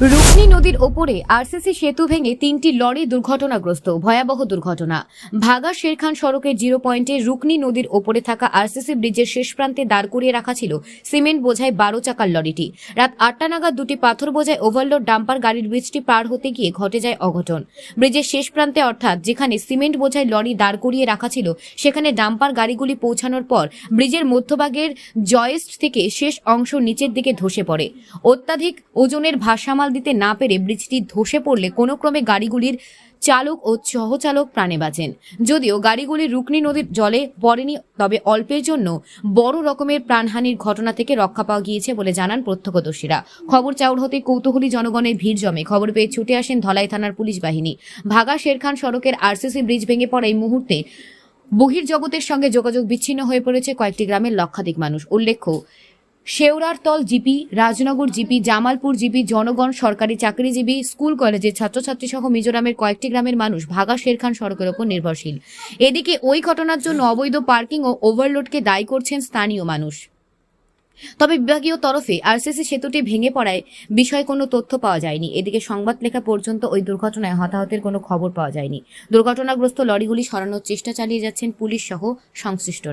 রুকনি নদীর ওপরে আরসিসি সেতু ভেঙে তিনটি লরি দুর্ঘটনাগ্রস্ত, ভয়াবহ দুর্ঘটনা। ভাগা শেরখান সড়কের জিরো পয়েন্টে রুকনি নদীর ওপরে থাকা আরসিসি ব্রিজের শেষ প্রান্তে দাঁড় করিয়ে রাখা ছিল সিমেন্ট বোঝাই বারো চাকার লরিটি। রাত আটটা নাগাদ দুটি পাথর বোঝায় ওভারলোড ডাম্পার গাড়ির ব্রিজটি পার হতে গিয়ে ঘটে যায় অঘটন। ব্রিজের শেষ প্রান্তে অর্থাৎ যেখানে সিমেন্ট বোঝাই লরি দাঁড় করিয়ে রাখা ছিল, সেখানে ডাম্পার গাড়িগুলি পৌঁছানোর পর ব্রিজের মধ্যভাগের জয়েস্ট থেকে শেষ অংশ নিচের দিকে ধসে পড়ে। অত্যাধিক ওজনের ভারসামাল দিতে না পেরে ব্রিজটি ধসে পড়লে কোনো ক্রমে গাড়িগুলির চালক ও সহচালক প্রাণে বাঁচেন। যদিও গাড়িগুলি রুকনি নদীর জলে পড়েনি, তবে অল্পের জন্য বড় রকমের প্রাণহানির ঘটনা থেকে রক্ষা পাওয়া গিয়েছে বলে জানান প্রত্যক্ষদর্শীরা। খবর চাউর হতে কৌতূহলী জনগণের ভিড় জমে। খবর পেয়ে ছুটে আসেন ধলাই থানার পুলিশ বাহিনী। ভাগা শেরখান সড়কের আরসিসি ব্রিজ ভেঙে পড়া এই মুহূর্তে বহির্জগতের সঙ্গে যোগাযোগ বিচ্ছিন্ন হয়ে পড়েছে কয়েকটি গ্রামের লক্ষাধিক মানুষ। উল্লেখ্য Sheorartal GP, Rajnagar GP, Jamalpur GP, জনগণ, সরকারি চাকরিজীবী, স্কুল, কলেজের ছাত্রছাত্রী সহ মিজোরামের কয়েকটি গ্রামের মানুষ ভাগা শেরখান সড়কের ওপর নির্ভরশীল। এদিকে ওই ঘটনার জন্য অবৈধ পার্কিং ও ওভারলোডকে দায়ী করছেন স্থানীয় মানুষ। তবে বিভাগীয় তরফে আরসিসি সেতুটি ভেঙে পড়ায় বিষয়ে কোনো তথ্য পাওয়া যায়নি। এদিকে সংবাদ লেখা পর্যন্ত ওই দুর্ঘটনায় হতাহতের কোনো খবর পাওয়া যায়নি। দুর্ঘটনাগ্রস্ত লরিগুলি সরানোর চেষ্টা চালিয়ে যাচ্ছেন পুলিশ সহ সংশ্লিষ্ট